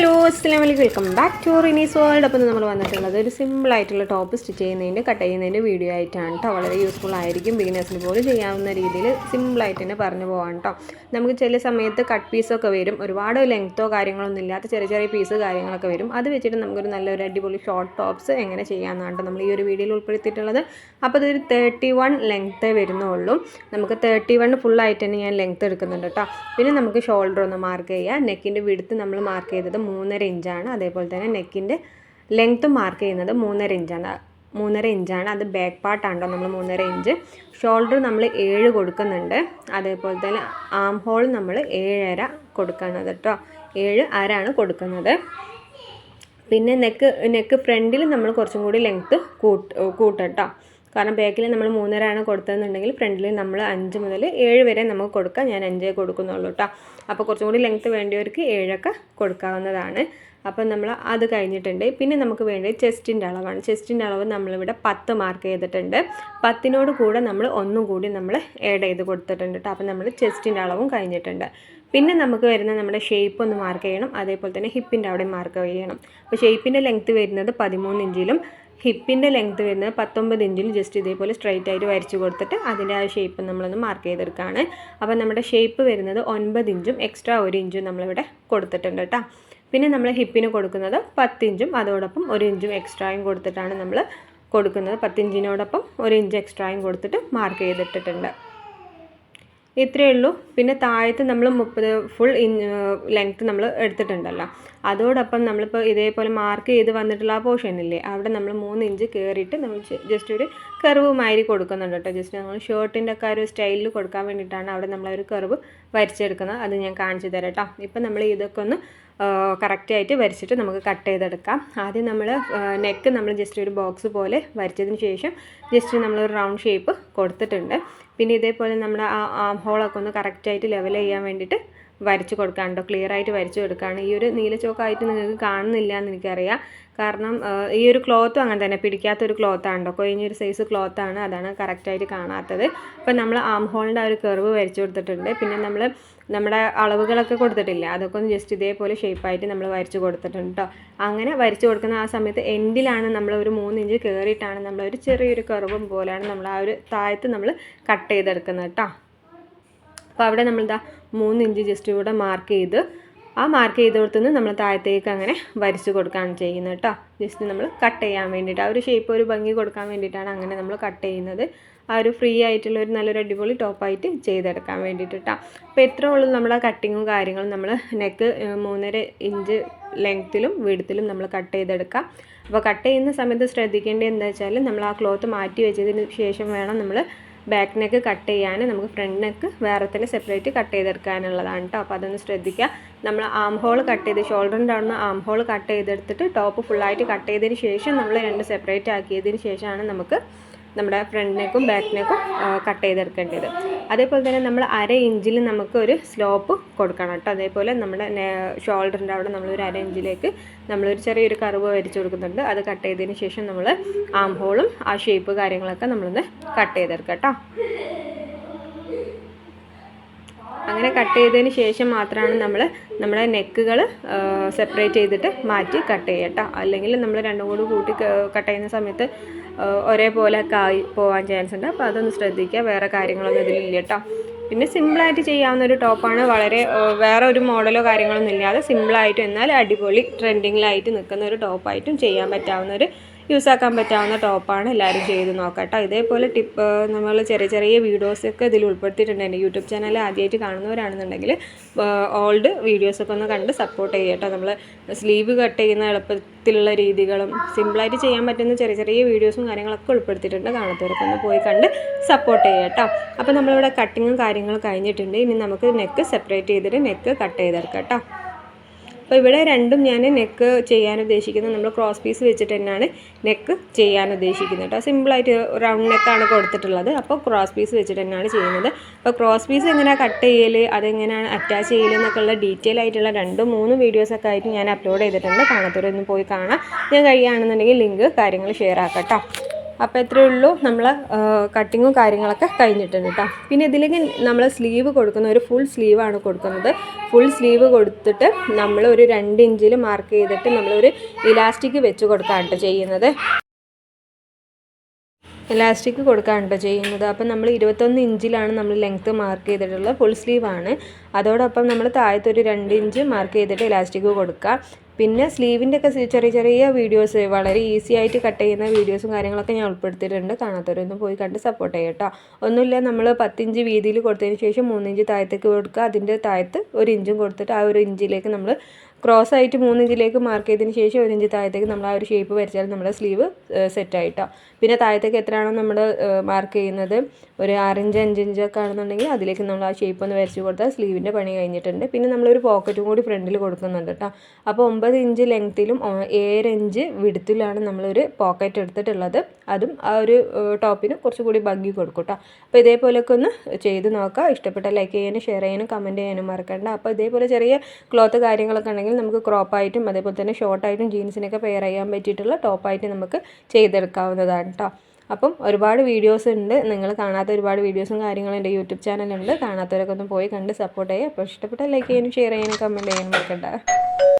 Hello അസ്സാം വലൈക്കും welcome back to റിനീസ് വേൾഡ് അപ്പോൾ നമ്മൾ വന്നിട്ടുള്ളത് ഒരു സിമ്പിൾ ആയിട്ടുള്ള ടോപ്പ് സ്റ്റിച്ച് ചെയ്യുന്നതിന്റെ കട്ട് ചെയ്യുന്നതിന്റെ വീഡിയോ ആയിട്ടാണ് കേട്ടോ വളരെ യൂസ്ഫുൾ ആയിരിക്കും ബിഗിനേഴ്സിന് പോലും ചെയ്യാവുന്ന രീതിയിൽ സിമ്പിളായിട്ട് തന്നെ പറഞ്ഞു പോകാം കേട്ടോ നമുക്ക് ചില സമയത്ത് കട്ട് പീസൊക്കെ വരും. ഒരുപാട് ലെങ്ത്തോ കാര്യങ്ങളൊന്നും ഇല്ലാത്ത ചെറിയ ചെറിയ പീസ് കാര്യങ്ങളൊക്കെ വരും. അത് വെച്ചിട്ട് നമുക്കൊരു നല്ലൊരു അടിപൊളി ഷോർട്ട് ടോപ്സ് എങ്ങനെ ചെയ്യാമെന്നാണ് കേട്ടോ നമ്മൾ ഈ ഒരു വീഡിയോയിൽ ഉൾപ്പെടുത്തിയിട്ടുള്ളത്. അപ്പോൾ ഇതൊരു തേർട്ടി വൺ ലെങ്ത്തേ വരുന്നുള്ളൂ. നമുക്ക് തേർട്ടി വൺ ഫുള്ളായിട്ട് തന്നെ ഞാൻ ലെങ്ത്ത് എടുക്കുന്നുണ്ട് കേട്ടോ പിന്നെ നമുക്ക് ഷോൾഡർ ഒന്ന് മാർക്ക് ചെയ്യാം. നെക്കിന്റെ വിടുത്ത് നമ്മൾ മാർക്ക് ചെയ്തത് മൂന്നര ഇഞ്ചാണ്. അതേപോലെ തന്നെ നെക്കിന്റെ ലെങ്ത്ത് മാർക്ക് ചെയ്യുന്നത് മൂന്നര ഇഞ്ചാണ്. മൂന്നര ഇഞ്ചാണ്. അത് ബാക്ക് പാർട്ടാണല്ലോ നമ്മൾ മൂന്നര ഇഞ്ച്. ഷോൾഡർ നമ്മൾ ഏഴ് കൊടുക്കുന്നുണ്ട്. അതേപോലെ തന്നെ ആം ഹോൾ നമ്മൾ ഏഴര കൊടുക്കുന്നത് കേട്ടോ. ഏഴ് അരാണ് കൊടുക്കുന്നത്. പിന്നെ നെക്ക് നെക്ക് ഫ്രണ്ടിൽ നമ്മൾ കുറച്ചും കൂടി ലെങ്ത്ത് കൂട്ട് കൂട്ടട്ടോ. കാരണം ബാക്കിൽ നമ്മൾ മൂന്നരയാണ് കൊടുത്തതെന്നുണ്ടെങ്കിൽ ഫ്രണ്ടിൽ നമ്മൾ അഞ്ച് മുതൽ ഏഴ് വരെ നമുക്ക് കൊടുക്കാം. ഞാൻ അഞ്ചേ കൊടുക്കുന്നുള്ളൂ കേട്ടോ. അപ്പോൾ കുറച്ചും കൂടി ലെങ്ത്ത് വേണ്ടിയവർക്ക് ഏഴൊക്കെ കൊടുക്കാവുന്നതാണ്. അപ്പം നമ്മൾ അത് കഴിഞ്ഞിട്ടുണ്ട്. പിന്നെ നമുക്ക് വേണ്ടത് ചെസ്റ്റിന്റെ അളവാണ്. ചെസ്റ്റിന്റെ അളവ് നമ്മളിവിടെ പത്ത് മാർക്ക് ചെയ്തിട്ടുണ്ട്. പത്തിനോട് കൂടെ നമ്മൾ ഒന്നും കൂടി നമ്മൾ ആഡ് ചെയ്ത് കൊടുത്തിട്ടുണ്ട് കേട്ടോ. അപ്പം നമ്മൾ ചെസ്റ്റിന്റെ അളവും കഴിഞ്ഞിട്ടുണ്ട്. പിന്നെ നമുക്ക് വരുന്ന നമ്മുടെ ഷേപ്പ് ഒന്ന് മാർക്ക് ചെയ്യണം. അതേപോലെ തന്നെ ഹിപ്പിന്റെ അവിടെ മാർക്ക് ചെയ്യണം. അപ്പോൾ ഷേപ്പിന്റെ ലെങ്ത്ത് വരുന്നത് പതിമൂന്ന് ഇഞ്ചിലും ഹിപ്പിന്റെ ലെങ്ത് വരുന്നത് പത്തൊമ്പത് ഇഞ്ചിൽ ജസ്റ്റ് ഇതേപോലെ സ്ട്രൈറ്റ് ആയിട്ട് വരച്ചു കൊടുത്തിട്ട് അതിന്റെ ആ ഷേപ്പ് നമ്മളൊന്ന് മാർക്ക് ചെയ്തെടുക്കുകയാണ് അപ്പോൾ നമ്മുടെ ഷേപ്പ് വരുന്നത് ഒൻപത് ഇഞ്ചും എക്സ്ട്രാ ഒരു ഇഞ്ചും നമ്മളിവിടെ കൊടുത്തിട്ടുണ്ട് കേട്ടോ പിന്നെ നമ്മൾ ഹിപ്പിന് കൊടുക്കുന്നത് പത്തിഞ്ചും അതോടൊപ്പം ഒരു ഇഞ്ചും എക്സ്ട്രായും കൊടുത്തിട്ടാണ് നമ്മൾ കൊടുക്കുന്നത്. പത്തിഞ്ചിനോടൊപ്പം ഒരു ഇഞ്ച് എക്സ്ട്രായും കൊടുത്തിട്ട് മാർക്ക് ചെയ്തിട്ടിട്ടുണ്ട്. ഇത്രയേ ഉള്ളൂ. പിന്നെ താഴത്ത് നമ്മൾ മുപ്പത് ഫുൾ ഇൻ ലെങ്ത്ത് നമ്മൾ എടുത്തിട്ടുണ്ടല്ലോ. അതോടൊപ്പം നമ്മളിപ്പോൾ ഇതേപോലെ മാർക്ക് ചെയ്ത് വന്നിട്ടുള്ള ആ പോർഷൻ ഇല്ലേ അവിടെ നമ്മൾ മൂന്ന് ഇഞ്ച് കയറിയിട്ട് നമ്മൾ ജസ്റ്റ് ഒരു കർവ് മാതിരി കൊടുക്കുന്നുണ്ട് കേട്ടോ. ജസ്റ്റ് നമ്മൾ ഷർട്ടിന്റെ ഒക്കെ ഒരു സ്റ്റൈലിൽ കൊടുക്കാൻ വേണ്ടിയിട്ടാണ് അവിടെ നമ്മൾ ഒരു കർവ് വരച്ചെടുക്കുന്നത്. അത് ഞാൻ കാണിച്ചു തരാം കേട്ടോ. ഇപ്പം നമ്മൾ ഇതൊക്കെ ഒന്ന് കറക്റ്റായിട്ട് വരച്ചിട്ട് നമുക്ക് കട്ട് ചെയ്തെടുക്കാം. ആദ്യം നമ്മൾ നെക്ക് നമ്മൾ ജസ്റ്റ് ഒരു ബോക്സ് പോലെ വരച്ചതിന് ശേഷം ജസ്റ്റ് നമ്മൾ ഒരു റൗണ്ട് ഷേപ്പ് കൊടുത്തിട്ടുണ്ട്. പിന്നെ ഇതേപോലെ നമ്മൾ ആ ആം ഹോളൊക്കെ ഒന്ന് കറക്റ്റായിട്ട് ലെവൽ ചെയ്യാൻ വേണ്ടിയിട്ട് വരച്ച് കേട്ടോ ക്ലിയർ ആയിട്ട് വരച്ച് കൊടുക്കുകയാണ് ഈ ഒരു നീല ചോക്കായിട്ട് നിങ്ങൾക്ക് കാണുന്നില്ല എന്ന് എനിക്കറിയാം. കാരണം ഈ ഒരു ക്ലോത്തും അങ്ങനെ തന്നെ. പിടിക്കാത്തൊരു ക്ലോത്താണല്ലോ കൊഴിഞ്ഞൊരു സൈസ് ക്ലോത്താണ് അതാണ് കറക്റ്റായിട്ട് കാണാത്തത്. അപ്പം നമ്മൾ ആം ഹോളിന്റെ ആ ഒരു കർവ് വരച്ച് കൊടുത്തിട്ടുണ്ട്. പിന്നെ നമ്മൾ നമ്മുടെ അളവുകളൊക്കെ കൊടുത്തിട്ടില്ല? അതൊക്കെ ഒന്ന് ജസ്റ്റ് ഇതേപോലെ ഷേപ്പായിട്ട് നമ്മൾ വരച്ച് കൊടുത്തിട്ടുണ്ട് കേട്ടോ അങ്ങനെ വരച്ച് കൊടുക്കുന്ന ആ സമയത്ത് എൻഡിലാണ് നമ്മൾ ഒരു മൂന്ന് ഇഞ്ച് കയറിയിട്ടാണ് നമ്മൾ ഒരു ചെറിയൊരു കർവും പോലെയാണ് നമ്മൾ ആ ഒരു താഴത്ത് നമ്മൾ കട്ട് ചെയ്തെടുക്കുന്നത് കേട്ടോ അപ്പോൾ അവിടെ നമ്മളിതാ മൂന്ന് ഇഞ്ച് ജസ്റ്റ് കൂടെ മാർക്ക് ചെയ്ത് ആ മാർക്ക് ചെയ്ത് കൊടുത്തുനിന്ന് നമ്മൾ താഴത്തേക്ക് അങ്ങനെ വരച്ച് കൊടുക്കുകയാണ് ചെയ്യുന്നത് കേട്ടോ ജസ്റ്റ് നമ്മൾ കട്ട് ചെയ്യാൻ വേണ്ടിയിട്ട്. ആ ഒരു ഷേപ്പ് ഒരു ഭംഗി കൊടുക്കാൻ വേണ്ടിയിട്ടാണ് അങ്ങനെ നമ്മൾ കട്ട് ചെയ്യുന്നത്. ആ ഒരു ഫ്രീ ആയിട്ടുള്ള ഒരു നല്ലൊരു അടിപൊളി ടോപ്പായിട്ട് ചെയ്തെടുക്കാൻ വേണ്ടിയിട്ട് കേട്ടോ അപ്പോൾ എത്ര ഉള്ളൂ നമ്മുടെ കട്ടിങ്ങും കാര്യങ്ങളും നമ്മൾ നെക്ക് മൂന്നര ഇഞ്ച് ലെങ്ത്തിലും വീടത്തിലും നമ്മൾ കട്ട് ചെയ്തെടുക്കാം. അപ്പോൾ കട്ട് ചെയ്യുന്ന സമയത്ത് ശ്രദ്ധിക്കേണ്ടത് എന്താ വെച്ചാൽ നമ്മൾ ആ ക്ലോത്ത് മാറ്റി വെച്ചതിന് ശേഷം വേണം നമ്മൾ ബാക്ക് നെക്ക് കട്ട് ചെയ്യാൻ നമുക്ക് ഫ്രണ്ട് നെക്ക് വേറെ തന്നെ സെപ്പറേറ്റ് കട്ട് ചെയ്തെടുക്കാനുള്ളതാണ് കേട്ടോ അപ്പോൾ അതൊന്ന് ശ്രദ്ധിക്കുക നമ്മൾ ആം ഹോൾ കട്ട് ചെയ്ത് ഷോൾഡറിന്റെ അവിടെ നിന്ന് ആം ഹോൾ കട്ട് ചെയ്തെടുത്തിട്ട് ടോപ്പ് ഫുള്ളായിട്ട് കട്ട് ചെയ്തതിന് ശേഷം നമ്മൾ രണ്ട് സെപ്പറേറ്റ് ആക്കിയതിന് ശേഷമാണ് നമുക്ക് നമ്മുടെ ഫ്രണ്ട് നെക്കും ബാക്ക് നെക്കും കട്ട് ചെയ്തെടുക്കേണ്ടത്. അതേപോലെ തന്നെ നമ്മൾ അര ഇഞ്ചിൽ നമുക്ക് ഒരു സ്ലോപ്പ് കൊടുക്കണം കേട്ടോ. അതേപോലെ നമ്മുടെ ഷോൾഡറിന്റെ അവിടെ നമ്മളൊരു അര ഇഞ്ചിലേക്ക് നമ്മളൊരു ചെറിയൊരു കറുവ് വരച്ച് കൊടുക്കുന്നുണ്ട്. അത് കട്ട് ചെയ്തതിന് ശേഷം നമ്മൾ ആംഹോളും ആ ഷേപ്പ് കാര്യങ്ങളൊക്കെ നമ്മളൊന്ന് കട്ട് ചെയ്തെടുക്കാം കേട്ടോ. അങ്ങനെ കട്ട് ചെയ്തതിന് ശേഷം മാത്രമാണ് നമ്മൾ നമ്മുടെ നെക്കുകൾ സെപ്പറേറ്റ് ചെയ്തിട്ട് മാറ്റി കട്ട് ചെയ്യട്ടോ അല്ലെങ്കിൽ നമ്മൾ രണ്ടും കൂടി കൂട്ടി കട്ട് ചെയ്യുന്ന സമയത്ത് ഒരേപോലെ കായ് പോകാൻ ചാൻസ് ഉണ്ട്. അപ്പോൾ അതൊന്ന് ശ്രദ്ധിക്കുക. വേറെ കാര്യങ്ങളൊന്നും ഇതിലില്ല കേട്ടോ പിന്നെ സിമ്പിളായിട്ട് ചെയ്യാവുന്ന ഒരു ടോപ്പാണ് വളരെ വേറെ ഒരു മോഡലോ കാര്യങ്ങളൊന്നും ഇല്ലാതെ സിമ്പിളായിട്ടും എന്നാൽ അടിപൊളി ട്രെൻഡിങ്ങിലായിട്ട് നിൽക്കുന്ന ഒരു ടോപ്പായിട്ടും ചെയ്യാൻ പറ്റാവുന്ന ഒരു യൂസ് ആക്കാൻ പറ്റാവുന്ന ടോപ്പാണ് എല്ലാവരും ചെയ്ത് നോക്കട്ടോ ഇതേപോലെ ടിപ്പ് നമ്മൾ ചെറിയ ചെറിയ വീഡിയോസൊക്കെ ഇതിൽ ഉൾപ്പെടുത്തിയിട്ടുണ്ട്. എന്റെ യൂട്യൂബ് ചാനൽ ആദ്യമായിട്ട് കാണുന്നവരാണെന്നുണ്ടെങ്കിൽ ഓൾഡ് വീഡിയോസൊക്കെ ഒന്ന് കണ്ട് സപ്പോർട്ട് ചെയ്യട്ടോ നമ്മൾ സ്ലീവ് കട്ട് ചെയ്യുന്ന എളുപ്പത്തിലുള്ള രീതികളും സിമ്പിളായിട്ട് ചെയ്യാൻ പറ്റുന്ന ചെറിയ ചെറിയ വീഡിയോസും കാര്യങ്ങളൊക്കെ ഉൾപ്പെടുത്തിയിട്ടുണ്ട്. കാണാത്തവരൊക്കെ ഒന്ന് പോയി കണ്ട് സപ്പോർട്ട് ചെയ്യട്ടോ അപ്പോൾ നമ്മളിവിടെ കട്ടിങ്ങും കാര്യങ്ങളും കഴിഞ്ഞിട്ടുണ്ട്. ഇനി നമുക്ക് നെക്ക് സെപ്പറേറ്റ് ചെയ്തിട്ട് നെക്ക് കട്ട് ചെയ്തെടുക്കാം കേട്ടോ. അപ്പോൾ ഇവിടെ രണ്ടും ഞാൻ നെക്ക് ചെയ്യാൻ ഉദ്ദേശിക്കുന്നത് നമ്മൾ ക്രോസ് പീസ് വെച്ചിട്ട് തന്നെയാണ് നെക്ക് ചെയ്യാൻ ഉദ്ദേശിക്കുന്നത് കേട്ടോ. സിമ്പിളായിട്ട് റൗണ്ട് നെക്കാണ് കൊടുത്തിട്ടുള്ളത്. അപ്പോൾ ക്രോസ് പീസ് വെച്ചിട്ട് തന്നെയാണ് ചെയ്യുന്നത്. അപ്പോൾ ക്രോസ് പീസ് എങ്ങനെയാണ് കട്ട് ചെയ്യൽ അതെങ്ങനെയാണ് അറ്റാച്ച് ചെയ്യൽ എന്നൊക്കെയുള്ള ഡീറ്റെയിൽ ആയിട്ടുള്ള രണ്ട് മൂന്ന് വീഡിയോസൊക്കെ ആയിട്ട് ഞാൻ അപ്ലോഡ് ചെയ്തിട്ടുണ്ട്. കാണാത്തവരൊന്നും പോയി കാണാം. ഞാൻ കഴിയുകയാണെന്നുണ്ടെങ്കിൽ ലിങ്ക് കാര്യങ്ങൾ ഷെയർ ആക്കാം കേട്ടോ. അപ്പോൾ ഇത്രയേ ഉള്ളൂ. നമ്മൾ കട്ടിങ്ങും കാര്യങ്ങളൊക്കെ കഴിഞ്ഞിട്ടുണ്ട് കേട്ടോ പിന്നെ ഇതിലേക്ക് നമ്മൾ സ്ലീവ് കൊടുക്കുന്ന ഒരു ഫുൾ സ്ലീവാണ് കൊടുക്കുന്നത്. ഫുൾ സ്ലീവ് കൊടുത്തിട്ട് നമ്മൾ ഒരു രണ്ട് ഇഞ്ചിൽ മാർക്ക് ചെയ്തിട്ട് നമ്മളൊരു ഇലാസ്റ്റിക് വെച്ച് കൊടുക്കുകയാണ് കേട്ടോ ചെയ്യുന്നത്. ഇലാസ്റ്റിക് കൊടുക്കുകയാണ് കേട്ടോ ചെയ്യുന്നത്. അപ്പം നമ്മൾ ഇരുപത്തൊന്ന് ഇഞ്ചിലാണ് നമ്മൾ ലെങ്ത്ത് മാർക്ക് ചെയ്തിട്ടുള്ളത്. ഫുൾ സ്ലീവാണ് അതോടൊപ്പം നമ്മൾ താഴത്തൊരു രണ്ട് ഇഞ്ച് മാർക്ക് ചെയ്തിട്ട് ഇലാസ്റ്റിക് കൊടുക്കുക. പിന്നെ സ്ലീവിന്റെ ഒക്കെ ചെറിയ ചെറിയ വീഡിയോസ് വളരെ ഈസി ആയിട്ട് കട്ട് ചെയ്യുന്ന വീഡിയോസും കാര്യങ്ങളൊക്കെ ഞാൻ ഉൾപ്പെടുത്തിയിട്ടുണ്ട്. കാണാത്തവരൊന്നും പോയി കണ്ട് സപ്പോർട്ട് ചെയ്യാം കേട്ടോ. ഒന്നുമില്ല നമ്മൾ പത്തിഞ്ച് വീതിയിൽ കൊടുത്തതിന് ശേഷം മൂന്നിഞ്ച് താഴത്തേക്ക് കൊടുക്കുക. അതിന്റെ താഴത്ത് ഒരു ഇഞ്ചും കൊടുത്തിട്ട് ആ ഒരു ഇഞ്ചിലേക്ക് നമ്മൾ ക്രോസ് ആയിട്ട് മൂന്നിഞ്ചിലേക്ക് മാർക്ക് ചെയ്തതിന് ശേഷം ഒരു ഇഞ്ച് താഴത്തേക്ക് നമ്മൾ ആ ഒരു ഷേപ്പ് വരച്ചാൽ നമ്മുടെ സ്ലീവ് സെറ്റ് ആയിട്ടോ പിന്നെ താഴത്തേക്ക് എത്രയാണോ നമ്മൾ മാർക്ക് ചെയ്യുന്നത്? ഒരു ആറിഞ്ച് അഞ്ച് ഇഞ്ചൊക്കെ ആണെന്നുണ്ടെങ്കിൽ അതിലേക്ക് നമ്മൾ ആ ഷേപ്പ് ഒന്ന് വരച്ച് കൊടുത്താൽ സ്ലീവിന്റെ പണി കഴിഞ്ഞിട്ടുണ്ട്. പിന്നെ നമ്മളൊരു പോക്കറ്റും കൂടി ഫ്രണ്ടിൽ കൊടുക്കുന്നുണ്ട് കേട്ടോ. അപ്പോൾ ഒമ്പത് ഇഞ്ച് ലെങ്ത്തിലും ഏഴ് ഇഞ്ച് വിടുത്തിലാണ് നമ്മളൊരു പോക്കറ്റ് എടുത്തിട്ടുള്ളത്. അതും ആ ഒരു ടോപ്പിന് കുറച്ചുകൂടി ഭംഗി കൊടുക്കും കേട്ടോ അപ്പോൾ ഇതേപോലെയൊക്കെ ഒന്ന് ചെയ്ത് നോക്കുക ഇഷ്ടപ്പെട്ട ലൈക്ക് ചെയ്യാനും ഷെയർ ചെയ്യാനും കമന്റ് ചെയ്യാനും മറക്കണ്ട. അപ്പോൾ ഇതേപോലെ ചെറിയ ക്ലോത്ത് കാര്യങ്ങളൊക്കെ ഉണ്ടെങ്കിൽ നമുക്ക് ക്രോപ്പായിട്ടും അതേപോലെ തന്നെ ഷോർട്ടായിട്ടും ജീൻസിനൊക്കെ പെയർ ചെയ്യാൻ പറ്റിയിട്ടുള്ള ടോപ്പായിട്ട് നമുക്ക് ചെയ്തെടുക്കാവുന്നതാണ് കേട്ടോ അപ്പം ഒരുപാട് വീഡിയോസ് ഉണ്ട്. നിങ്ങൾ കാണാത്ത ഒരുപാട് വീഡിയോസും കാര്യങ്ങളും എന്റെ യൂട്യൂബ് ചാനലുണ്ട് കാണാത്തവരൊക്കെ ഒന്ന് പോയി കണ്ട് സപ്പോർട്ട് ചെയ്യുക. അപ്പോൾ ഇഷ്ടപ്പെട്ട ലൈക്ക് ചെയ്യാനും ഷെയർ ചെയ്യാനും കമന്റ് ചെയ്യാനും മറക്കണ്ട.